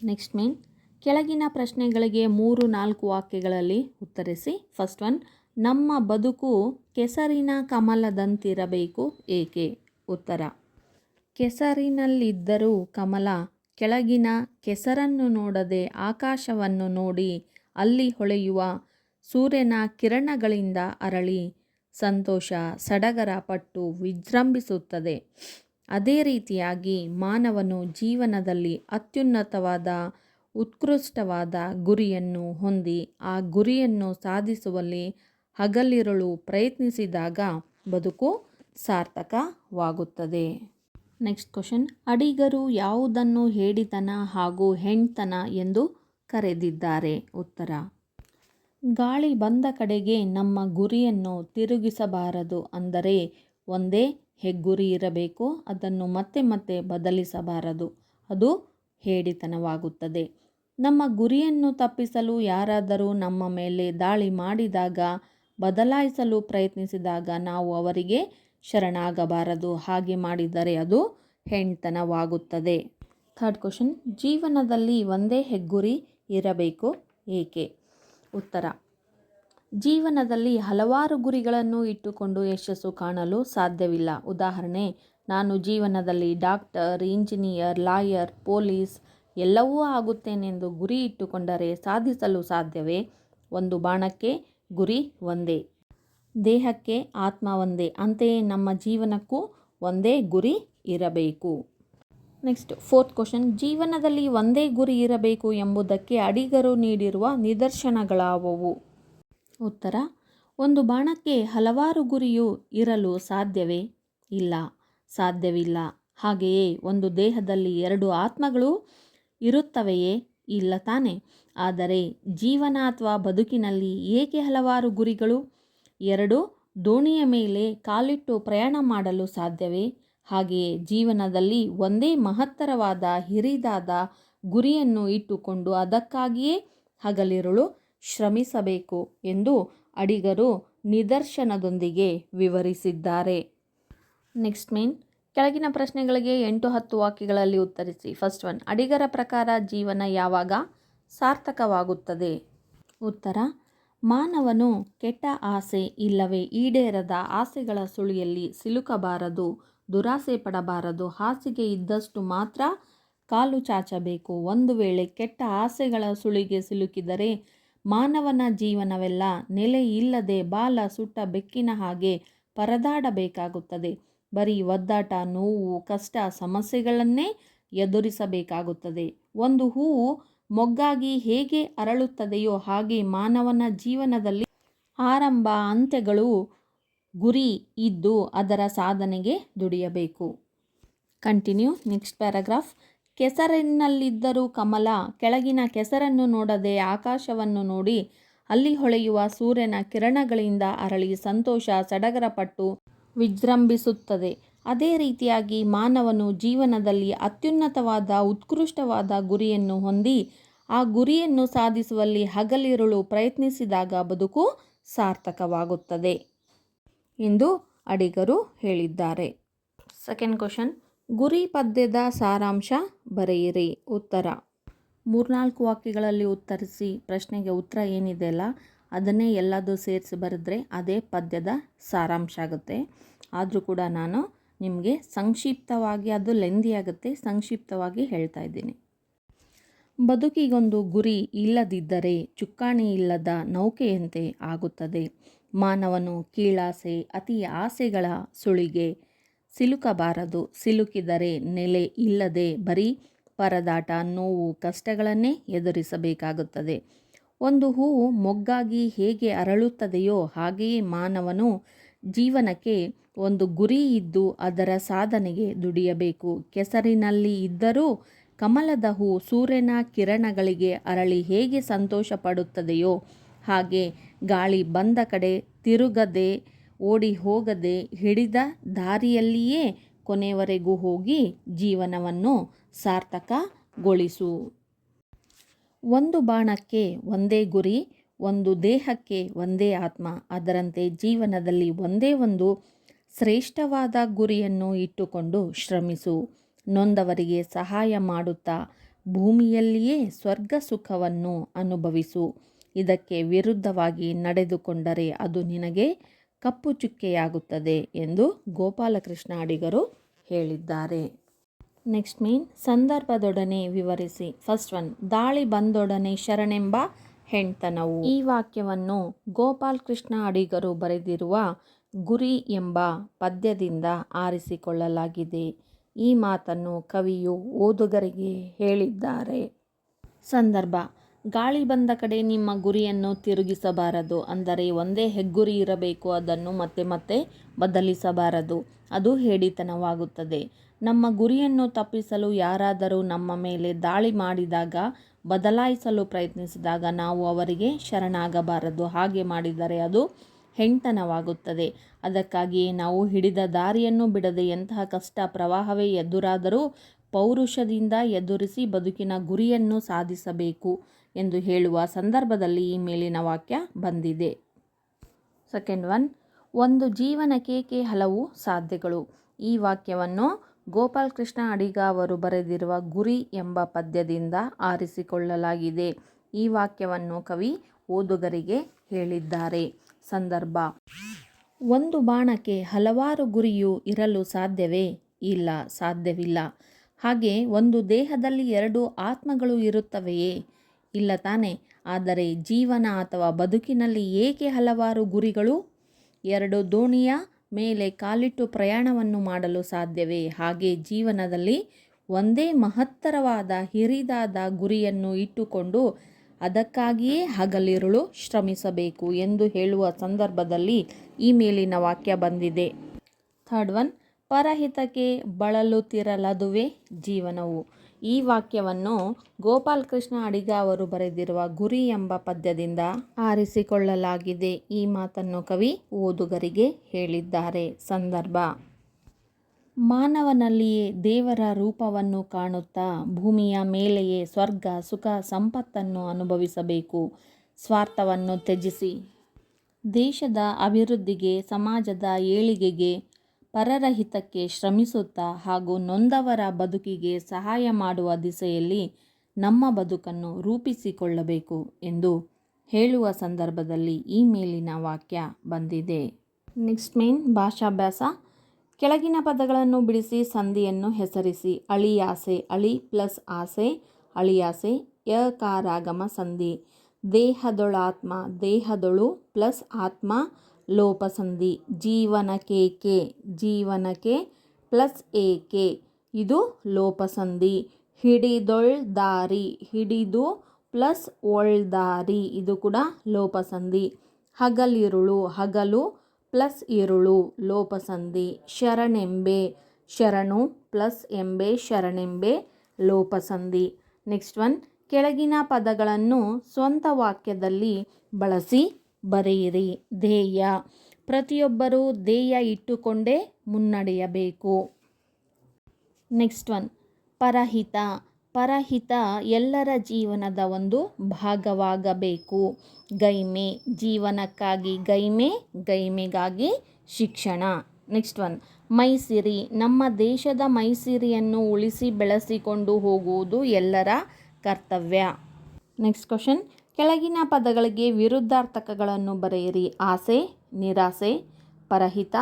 Next mean. ಕೆಳಗಿನ ಪ್ರಶ್ನೆಗಳಿಗೆ ಮೂರು ನಾಲ್ಕು ವಾಕ್ಯಗಳಲ್ಲಿ ಉತ್ತರಿಸಿ. ಫಸ್ಟ್ ಒನ್, ನಮ್ಮ ಬದುಕು ಕೆಸರಿನ ಕಮಲದಂತಿರಬೇಕು ಏಕೆ? ಉತ್ತರ, ಕೆಸರಿನಲ್ಲಿದ್ದರೂ ಕಮಲ ಕೆಳಗಿನ ಕೆಸರನ್ನು ನೋಡದೆ ಆಕಾಶವನ್ನು ನೋಡಿ ಅಲ್ಲಿ ಹೊಳೆಯುವ ಸೂರ್ಯನ ಕಿರಣಗಳಿಂದ ಅರಳಿ ಸಂತೋಷ, ಸಡಗರ ಪಟ್ಟು ವಿಜೃಂಭಿಸುತ್ತದೆ. ಅದೇ ರೀತಿಯಾಗಿ ಮಾನವನು ಜೀವನದಲ್ಲಿ ಅತ್ಯುನ್ನತವಾದ, ಉತ್ಕೃಷ್ಟವಾದ ಗುರಿಯನ್ನು ಹೊಂದಿ, ಆ ಗುರಿಯನ್ನು ಸಾಧಿಸುವಲ್ಲಿ ಹಗಲಿರುಳು ಪ್ರಯತ್ನಿಸಿದಾಗ ಬದುಕು ಸಾರ್ಥಕವಾಗುತ್ತದೆ. ನೆಕ್ಸ್ಟ್ ಕ್ವಶನ್ ಅಡಿಗರು ಯಾವುದನ್ನು ಹೇಡಿತನ ಹಾಗೂ ಹೆಣ್ತನ ಎಂದು ಕರೆದಿದ್ದಾರೆ. ಉತ್ತರ. ಗಾಳಿ ಬಂದ ಕಡೆಗೆ ನಮ್ಮ ಗುರಿಯನ್ನು ತಿರುಗಿಸಬಾರದು ಅಂದರೆ ಒಂದೇ ಹೆಗ್ಗುರಿ ಇರಬೇಕು, ಅದನ್ನು ಮತ್ತೆ ಮತ್ತೆ ಬದಲಿಸಬಾರದು. ಅದು ಹೇಡಿತನವಾಗುತ್ತದೆ. ನಮ್ಮ ಗುರಿಯನ್ನು ತಪ್ಪಿಸಲು ಯಾರಾದರೂ ನಮ್ಮ ಮೇಲೆ ದಾಳಿ ಮಾಡಿದಾಗ, ಬದಲಾಯಿಸಲು ಪ್ರಯತ್ನಿಸಿದಾಗ ನಾವು ಅವರಿಗೆ ಶರಣಾಗಬಾರದು. ಹಾಗೆ ಮಾಡಿದರೆ ಅದು ಹೆಣ್ತನವಾಗುತ್ತದೆ ಥರ್ಡ್ ಕ್ವಶನ್, ಜೀವನದಲ್ಲಿ ಒಂದೇ ಹೆಗ್ಗುರಿ ಇರಬೇಕು ಏಕೆ? ಉತ್ತರ. ಜೀವನದಲ್ಲಿ ಹಲವಾರು ಗುರಿಗಳನ್ನು ಇಟ್ಟುಕೊಂಡು ಯಶಸ್ಸು ಕಾಣಲು ಸಾಧ್ಯವಿಲ್ಲ. ಉದಾಹರಣೆ, ನಾನು ಜೀವನದಲ್ಲಿ ಡಾಕ್ಟರ್, ಇಂಜಿನಿಯರ್, ಲಾಯರ್, ಪೊಲೀಸ್ ಎಲ್ಲವೂ ಆಗುತ್ತೇನೆಂದು ಗುರಿ ಇಟ್ಟುಕೊಂಡರೆ ಸಾಧಿಸಲು ಸಾಧ್ಯವೇ? ಒಂದು ಬಾಣಕ್ಕೆ ಗುರಿ ಒಂದೇ. ದೇಹಕ್ಕೆ ಆತ್ಮ ಒಂದೇ. ಅಂತೆಯೇ ನಮ್ಮ ಜೀವನಕ್ಕೂ ಒಂದೇ ಗುರಿ ಇರಬೇಕು. ನೆಕ್ಸ್ಟ್ ಫೋರ್ತ್ ಕ್ವಶನ್ ಜೀವನದಲ್ಲಿ ಒಂದೇ ಗುರಿ ಇರಬೇಕು ಎಂಬುದಕ್ಕೆ ಅಡಿಗರು ನೀಡಿರುವ ನಿದರ್ಶನಗಳಾವವು? ಉತ್ತರ. ಒಂದು ಬಾಣಕ್ಕೆ ಹಲವಾರು ಗುರಿಯು ಇರಲು ಸಾಧ್ಯವೇ? ಇಲ್ಲ. ಸಾಧ್ಯವಿಲ್ಲ. ಹಾಗೆಯೇ ಒಂದು ದೇಹದಲ್ಲಿ ಎರಡು ಆತ್ಮಗಳು ಇರುತ್ತವೆಯೇ? ಇಲ್ಲ ತಾನೆ. ಆದರೆ ಜೀವನ ಅಥವಾ ಬದುಕಿನಲ್ಲಿ ಏಕೆ ಹಲವಾರು ಗುರಿಗಳು? ಎರಡು, ದೋಣಿಯ ಮೇಲೆ ಕಾಲಿಟ್ಟು ಪ್ರಯಾಣ ಮಾಡಲು ಸಾಧ್ಯವೇ? ಹಾಗೆಯೇ ಜೀವನದಲ್ಲಿ ಒಂದೇ ಮಹತ್ತರವಾದ ಹಿರಿದಾದ ಗುರಿಯನ್ನು ಇಟ್ಟುಕೊಂಡು ಅದಕ್ಕಾಗಿಯೇ ಹಗಲಿರುಳು ಶ್ರಮಿಸಬೇಕು ಎಂದು ಅಡಿಗರು ನಿದರ್ಶನದೊಂದಿಗೆ ವಿವರಿಸಿದ್ದಾರೆ. ನೆಕ್ಸ್ಟ್ ಮೀನ್, ಕೆಳಗಿನ ಪ್ರಶ್ನೆಗಳಿಗೆ ಎಂಟು ಹತ್ತು ವಾಕ್ಯಗಳಲ್ಲಿ ಉತ್ತರಿಸಿ. ಫಸ್ಟ್ ಒನ್, ಅಡಿಗರ ಪ್ರಕಾರ ಜೀವನ ಯಾವಾಗ ಸಾರ್ಥಕವಾಗುತ್ತದೆ? ಉತ್ತರ, ಮಾನವನು ಕೆಟ್ಟ ಆಸೆ ಇಲ್ಲವೇ ಈಡೇರದ ಆಸೆಗಳ ಸುಳಿಯಲ್ಲಿ ಸಿಲುಕಬಾರದು. ದುರಾಸೆ ಪಡಬಾರದು. ಹಾಸಿಗೆ ಇದ್ದಷ್ಟು ಮಾತ್ರ ಕಾಲು ಚಾಚಬೇಕು. ಒಂದು ವೇಳೆ ಕೆಟ್ಟ ಆಸೆಗಳ ಸುಳಿಗೆ ಸಿಲುಕಿದರೆ ಮಾನವನ ಜೀವನವೆಲ್ಲ ನೆಲೆ ಇಲ್ಲದೆ ಬಾಲ ಸುಟ್ಟ ಬೆಕ್ಕಿನ ಹಾಗೆ ಪರದಾಡಬೇಕಾಗುತ್ತದೆ. ಬರೀ ಒದ್ದಾಟ, ನೋವು, ಕಷ್ಟ, ಸಮಸ್ಯೆಗಳನ್ನೇ ಎದುರಿಸಬೇಕಾಗುತ್ತದೆ. ಒಂದು ಹೂವು ಮೊಗ್ಗಾಗಿ ಹೇಗೆ ಅರಳುತ್ತದೆಯೋ ಹಾಗೆ ಮಾನವನ ಜೀವನದಲ್ಲಿ ಆರಂಭ, ಅಂತ್ಯಗಳು ಗುರಿ ಇದ್ದು ಅದರ ಸಾಧನೆಗೆ ದುಡಿಯಬೇಕು. ಕಂಟಿನ್ಯೂ ನೆಕ್ಸ್ಟ್ ಪ್ಯಾರಾಗ್ರಾಫ್ ಕೆಸರಿನಲ್ಲಿದ್ದರೂ ಕಮಲ, ಕೆಳಗಿನ ಕೆಸರನ್ನು ನೋಡದೆ ಆಕಾಶವನ್ನು ನೋಡಿ ಅಲ್ಲಿ ಹೊಳೆಯುವ ಸೂರ್ಯನ ಕಿರಣಗಳಿಂದ ಅರಳಿ ಸಂತೋಷ ಸಡಗರಪಟ್ಟು ವಿಜೃಂಭಿಸುತ್ತದೆ. ಅದೇ ರೀತಿಯಾಗಿ ಮಾನವನು ಜೀವನದಲ್ಲಿ ಅತ್ಯುನ್ನತವಾದ, ಉತ್ಕೃಷ್ಟವಾದ ಗುರಿಯನ್ನು ಹೊಂದಿ, ಆ ಗುರಿಯನ್ನು ಸಾಧಿಸುವಲ್ಲಿ ಹಗಲಿರುಳು ಪ್ರಯತ್ನಿಸಿದಾಗ ಬದುಕು ಸಾರ್ಥಕವಾಗುತ್ತದೆ. ಎಂದು ಅಡಿಗರು ಹೇಳಿದ್ದಾರೆ. ಸೆಕೆಂಡ್ ಕ್ವಶನ್ ಗುರಿ ಪದ್ಯದ ಸಾರಾಂಶ ಬರೆಯಿರಿ. ಉತ್ತರ. ಮೂರ್ನಾಲ್ಕು ವಾಕ್ಯಗಳಲ್ಲಿ ಉತ್ತರಿಸಿ ಪ್ರಶ್ನೆಗೆ ಉತ್ತರ ಏನಿದೆ ಅಲ್ಲ ಅದನ್ನೇ ಎಲ್ಲದೂ ಸೇರಿಸಿ ಬರೆದ್ರೆ ಅದೇ ಪದ್ಯದ ಸಾರಾಂಶ ಆಗುತ್ತೆ. ಆದರೂ ಕೂಡ ನಾನು ನಿಮಗೆ ಸಂಕ್ಷಿಪ್ತವಾಗಿ ಅದು ಲೆಂದಿ ಆಗುತ್ತೆ ಸಂಕ್ಷಿಪ್ತವಾಗಿ ಹೇಳ್ತಾ ಇದ್ದೀನಿ. ಬದುಕಿಗೊಂದು ಗುರಿ ಇಲ್ಲದಿದ್ದರೆ ಚುಕ್ಕಾಣಿ ಇಲ್ಲದ ನೌಕೆಯಂತೆ ಆಗುತ್ತದೆ. ಮಾನವನು ಕೀಳಾಸೆ ಅತಿ ಆಸೆಗಳ ಸುಳಿಗೆ ಸಿಲುಕಬಾರದು. ಸಿಲುಕಿದರೆ ನೆಲೆ ಇಲ್ಲದೆ ಬರೀ ಪರದಾಟ, ನೋವು, ಕಷ್ಟಗಳನ್ನೇ ಎದುರಿಸಬೇಕಾಗುತ್ತದೆ. ಒಂದು ಹೂವು ಮೊಗ್ಗಾಗಿ ಹೇಗೆ ಅರಳುತ್ತದೆಯೋ ಹಾಗೆಯೇ ಮಾನವನು ಜೀವನಕ್ಕೆ ಒಂದು ಗುರಿ ಇದ್ದು ಅದರ ಸಾಧನೆಗೆ ದುಡಿಯಬೇಕು. ಕೆಸರಿನಲ್ಲಿ ಇದ್ದರೂ ಕಮಲದ ಹೂ ಸೂರ್ಯನ ಕಿರಣಗಳಿಗೆ ಅರಳಿ ಹೇಗೆ ಸಂತೋಷ ಪಡುತ್ತದೆಯೋ ಹಾಗೆ ಗಾಳಿ ಬಂದ ಕಡೆ ತಿರುಗದೆ, ಓಡಿ ಹೋಗದೆ ಹಿಡಿದ ದಾರಿಯಲ್ಲಿಯೇ ಕೊನೆವರೆಗೂ ಹೋಗಿ ಜೀವನವನ್ನು ಸಾರ್ಥಕಗೊಳಿಸು. ಒಂದು ಬಾಣಕ್ಕೆ ಒಂದೇ ಗುರಿ, ಒಂದು ದೇಹಕ್ಕೆ ಒಂದೇ ಆತ್ಮ. ಅದರಂತೆ ಜೀವನದಲ್ಲಿ ಒಂದೇ ಒಂದು ಶ್ರೇಷ್ಠವಾದ ಗುರಿಯನ್ನು ಇಟ್ಟುಕೊಂಡು ಶ್ರಮಿಸು. ನೊಂದವರಿಗೆ ಸಹಾಯ ಮಾಡುತ್ತಾ ಭೂಮಿಯಲ್ಲಿಯೇ ಸ್ವರ್ಗ ಸುಖವನ್ನು ಅನುಭವಿಸು. ಇದಕ್ಕೆ ವಿರುದ್ಧವಾಗಿ ನಡೆದುಕೊಂಡರೆ ಅದು ನಿನಗೆ ಕಪ್ಪು ಚುಕ್ಕೆಯಾಗುತ್ತದೆ ಎಂದು ಗೋಪಾಲಕೃಷ್ಣ ಅಡಿಗರು ಹೇಳಿದ್ದಾರೆ. ನೆಕ್ಸ್ಟ್ ಮೀನ್, ಸಂದರ್ಭದೊಡನೆ ವಿವರಿಸಿ. ಫಸ್ಟ್ ಒನ್, ದಾಳಿ ಬಂದೊಡನೆ ಶರಣೆಂಬ ಹೆಣ್ತನವು ಈ ವಾಕ್ಯವನ್ನು ಗೋಪಾಲಕೃಷ್ಣ ಅಡಿಗರು ಬರೆದಿರುವ ಗುರಿ ಎಂಬ ಪದ್ಯದಿಂದ ಆರಿಸಿಕೊಳ್ಳಲಾಗಿದೆ. ಈ ಮಾತನ್ನು ಕವಿಯು ಓದುಗರಿಗೆ ಹೇಳಿದ್ದಾರೆ. ಸಂದರ್ಭ ಗಾಳಿ ಬಂದ ಕಡೆ ನಿಮ್ಮ ಗುರಿಯನ್ನು ತಿರುಗಿಸಬಾರದು. ಅಂದರೆ ಒಂದೇ ಹೆಗ್ಗುರಿ ಇರಬೇಕು, ಅದನ್ನು ಮತ್ತೆ ಮತ್ತೆ ಬದಲಿಸಬಾರದು. ಅದು ಹೇಡಿತನವಾಗುತ್ತದೆ. ನಮ್ಮ ಗುರಿಯನ್ನು ತಪ್ಪಿಸಲು ಯಾರಾದರೂ ನಮ್ಮ ಮೇಲೆ ದಾಳಿ ಮಾಡಿದಾಗ, ಬದಲಾಯಿಸಲು ಪ್ರಯತ್ನಿಸಿದಾಗ ನಾವು ಅವರಿಗೆ ಶರಣಾಗಬಾರದು. ಹಾಗೆ ಮಾಡಿದರೆ ಅದು ಹೆಣ್ತನವಾಗುತ್ತದೆ ಅದಕ್ಕಾಗಿಯೇ ನಾವು ಹಿಡಿದ ದಾರಿಯನ್ನು ಬಿಡದೆ ಎಂತಹ ಕಷ್ಟ ಪ್ರವಾಹವೇ ಎದುರಾದರೂ ಪೌರುಷದಿಂದ ಎದುರಿಸಿ ಬದುಕಿನ ಗುರಿಯನ್ನು ಸಾಧಿಸಬೇಕು. ಎಂದು ಹೇಳುವ ಸಂದರ್ಭದಲ್ಲಿ ಈ ಮೇಲಿನ ವಾಕ್ಯ ಬಂದಿದೆ. ಸೆಕೆಂಡ್ ಒನ್ ಒಂದು ಜೀವನಕ್ಕೆ ಹಲವು ಸಾಧ್ಯಗಳು. ಈ ವಾಕ್ಯವನ್ನು ಗೋಪಾಲ್ ಕೃಷ್ಣ ಅಡಿಗ ಅವರು ಬರೆದಿರುವ ಗುರಿ ಎಂಬ ಪದ್ಯದಿಂದ ಆರಿಸಿಕೊಳ್ಳಲಾಗಿದೆ. ಈ ವಾಕ್ಯವನ್ನು ಕವಿ ಓದುಗರಿಗೆ ಹೇಳಿದ್ದಾರೆ. ಸಂದರ್ಭ, ಒಂದು ಬಾಣಕ್ಕೆ ಹಲವಾರು ಗುರಿಯು ಇರಲು ಸಾಧ್ಯವೇ? ಇಲ್ಲ, ಸಾಧ್ಯವಿಲ್ಲ. ಹಾಗೆ ಒಂದು ದೇಹದಲ್ಲಿ ಎರಡು ಆತ್ಮಗಳು ಇರುತ್ತವೆಯೇ? ಇಲ್ಲ ತಾನೆ ಆದರೆ ಜೀವನ ಅಥವಾ ಬದುಕಿನಲ್ಲಿ ಏಕೆ ಹಲವಾರು ಗುರಿಗಳು? ಎರಡು ದೋಣಿಯ ಮೇಲೆ ಕಾಲಿಟ್ಟು ಪ್ರಯಾಣವನ್ನು ಮಾಡಲು ಸಾಧ್ಯವೇ? ಹಾಗೆ ಜೀವನದಲ್ಲಿ ಒಂದೇ ಮಹತ್ತರವಾದ ಹಿರಿದಾದ ಗುರಿಯನ್ನು ಇಟ್ಟುಕೊಂಡು ಅದಕ್ಕಾಗಿಯೇ ಹಗಲಿರುಳು ಶ್ರಮಿಸಬೇಕು ಎಂದು ಹೇಳುವ ಸಂದರ್ಭದಲ್ಲಿ ಈ ಮೇಲಿನ ವಾಕ್ಯ ಬಂದಿದೆ. ಥರ್ಡ್ ಒನ್, ಪರಹಿತಕ್ಕೆ ಬಳಲುತ್ತಿರಲದುವೆ ಜೀವನವು. ಈ ವಾಕ್ಯವನ್ನು ಗೋಪಾಲಕೃಷ್ಣ ಅಡಿಗ ಅವರು ಬರೆದಿರುವ ಗುರಿ ಎಂಬ ಪದ್ಯದಿಂದ ಆರಿಸಿಕೊಳ್ಳಲಾಗಿದೆ. ಈ ಮಾತನ್ನು ಕವಿ ಓದುಗರಿಗೆ ಹೇಳಿದ್ದಾರೆ. ಸಂದರ್ಭ. ಮಾನವನಲ್ಲಿಯೇ ದೇವರ ರೂಪವನ್ನು ಕಾಣುತ್ತಾ ಭೂಮಿಯ ಮೇಲೆಯೇ ಸ್ವರ್ಗ, ಸುಖ, ಸಂಪತ್ತನ್ನು ಅನುಭವಿಸಬೇಕು. ಸ್ವಾರ್ಥವನ್ನು ತ್ಯಜಿಸಿ. ದೇಶದ ಅಭಿವೃದ್ಧಿಗೆ, ಸಮಾಜದ ಏಳಿಗೆಗೆ ಪರರ ಹಿತಕ್ಕೆ ಶ್ರಮಿಸುತ್ತಾ ಹಾಗೂ ನೊಂದವರ ಬದುಕಿಗೆ ಸಹಾಯ ಮಾಡುವ ದಿಸೆಯಲ್ಲಿ ನಮ್ಮ ಬದುಕನ್ನು ರೂಪಿಸಿಕೊಳ್ಳಬೇಕು ಎಂದು ಹೇಳುವ ಸಂದರ್ಭದಲ್ಲಿ ಈ ಮೇಲಿನ ವಾಕ್ಯ ಬಂದಿದೆ. ನೆಕ್ಸ್ಟ್ ಮೇನ್ ಭಾಷಾಭ್ಯಾಸ. ಕೆಳಗಿನ ಪದಗಳನ್ನು ಬಿಡಿಸಿ ಸಂಧಿಯನ್ನು ಹೆಸರಿಸಿ ಅಳಿಯಾಸೆ, ಅಳಿ ಪ್ಲಸ್ ಆಸೆ, ಅಳಿಯಾಸೆ, ಯಕಾರಾಗಮ ಸಂಧಿ, ದೇಹದೊಳಾತ್ಮ, ದೇಹದೊಳು ಪ್ಲಸ್ ಆತ್ಮ ಲೋಪಸಂಧಿ, ಜೀವನಕೇಕೆ ಜೀವನಕ್ಕೆ ಪ್ಲಸ್ ಏಕೆ ಇದು ಲೋಪಸಂಧಿ. ಹಿಡಿದೊಳ್ ದಾರಿ, ಹಿಡಿದು ಪ್ಲಸ್ ಒಳ್ದಾರಿ ಇದು ಕೂಡ ಲೋಪಸಂಧಿ. ಹಗಲಿರುಳು, ಹಗಲು ಪ್ಲಸ್ ಇರುಳು, ಲೋಪಸಂಧಿ. ಶರಣೆಂಬೆ, ಶರಣು ಪ್ಲಸ್ ಎಂಬೆ, ಶರಣೆಂಬೆ, ಲೋಪಸಂಧಿ. ನೆಕ್ಸ್ಟ್ ಒನ್, ಕೆಳಗಿನ ಪದಗಳನ್ನು ಸ್ವಂತ ವಾಕ್ಯದಲ್ಲಿ ಬಳಸಿ ಬರೆಯಿರಿ. ಧ್ಯೇಯ. ಪ್ರತಿಯೊಬ್ಬರೂ ಧ್ಯೇಯ ಇಟ್ಟುಕೊಂಡೇ ಮುನ್ನಡೆಯಬೇಕು. Next one. ಪರಹಿತ. ಪರಹಿತ ಎಲ್ಲರ ಜೀವನದ ಒಂದು ಭಾಗವಾಗಬೇಕು. ಗೈಮೆ. ಜೀವನಕ್ಕಾಗಿ ಗೈಮೆ, ಗೈಮೆಗಾಗಿ ಶಿಕ್ಷಣ. Next one. ಮೈಸಿರಿ. ನಮ್ಮ ದೇಶದ ಮೈಸಿರಿಯನ್ನು ಉಳಿಸಿ ಬೆಳೆಸಿಕೊಂಡು ಹೋಗುವುದು ಎಲ್ಲರ ಕರ್ತವ್ಯ. Next question. ಕೆಳಗಿನ ಪದಗಳಿಗೆ ವಿರುದ್ಧಾರ್ಥಕಗಳನ್ನು ಬರೆಯಿರಿ. ಆಸೆ, ನಿರಾಸೆ, ಪರಹಿತ,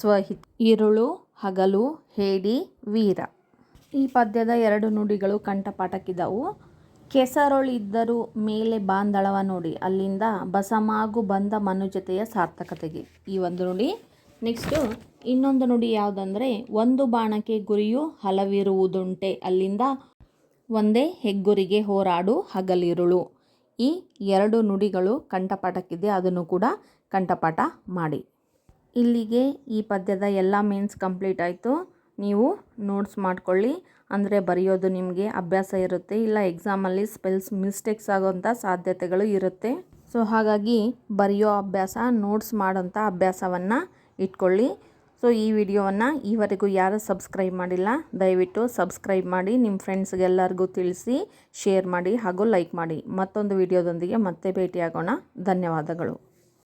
ಸ್ವಹಿತ, ಇರುಳು, ಹಗಲು ಹೇಡಿ ವೀರ. ಈ ಪದ್ಯದ ಎರಡು ನುಡಿಗಳು ಕಂಠಪಾಠಕ್ಕಿದ್ದವು ಕೆಸರೊಳಿದ್ದರೂ ಮೇಲೆ ಬಾಂದಳವ ನೋಡಿ. ಅಲ್ಲಿಂದ ಬಸಮಾಗು ಬಂದ ಮನುಜತೆಯ ಸಾರ್ಥಕತೆಗೆ. ಈ ಒಂದು ನುಡಿ. ನೆಕ್ಸ್ಟು ಇನ್ನೊಂದು ನುಡಿ ಯಾವುದಂದರೆ, ಒಂದು ಬಾಣಕ್ಕೆ ಗುರಿಯು ಹಲವಿರುವುದುಂಟೆ. ಅಲ್ಲಿಂದ ಒಂದೇ ಹೆಗ್ಗುರಿಗೆ ಹೋರಾಡು ಹಗಲಿರುಳು. ಈ ಎರಡು ನುಡಿಗಳು ಕಂಠಪಾಠಕ್ಕಿದೆ, ಅದನ್ನು ಕೂಡ ಕಂಠಪಾಠ ಮಾಡಿ. ಇಲ್ಲಿಗೆ ಈ ಪದ್ಯದ ಎಲ್ಲ ಮೀನ್ಸ್ ಕಂಪ್ಲೀಟ್ ಆಯಿತು. ನೀವು ನೋಟ್ಸ್ ಮಾಡ್ಕೊಳ್ಳಿ. ಅಂದರೆ ಬರೆಯೋದು ನಿಮಗೆ ಅಭ್ಯಾಸ ಇರುತ್ತೆ. ಇಲ್ಲ ಎಕ್ಸಾಮಲ್ಲಿ ಸ್ಪೆಲ್ಸ್ ಮಿಸ್ಟೇಕ್ಸ್ ಆಗೋಂಥ ಸಾಧ್ಯತೆಗಳು ಇರುತ್ತೆ. ಸೊ ಹಾಗಾಗಿ ಬರೆಯೋ ಅಭ್ಯಾಸ ನೋಟ್ಸ್ ಮಾಡೋಂಥ ಅಭ್ಯಾಸವನ್ನು ಇಟ್ಕೊಳ್ಳಿ. ಸೊ, ಈ ವಿಡಿಯೋವನ್ನು ಈವರೆಗೂ ಯಾರು ಸಬ್ಸ್ಕ್ರೈಬ್ ಮಾಡಿಲ್ಲ, ದಯವಿಟ್ಟು ಸಬ್ಸ್ಕ್ರೈಬ್ ಮಾಡಿ ನಿಮ್ಮ ಫ್ರೆಂಡ್ಸ್ಗೆಲ್ಲರಿಗೂ ತಿಳಿಸಿ, ಶೇರ್ ಮಾಡಿ ಹಾಗೂ ಲೈಕ್ ಮಾಡಿ. ಮತ್ತೊಂದು ವಿಡಿಯೋದೊಂದಿಗೆ ಮತ್ತೆ ಭೇಟಿಯಾಗೋಣ. ಧನ್ಯವಾದಗಳು.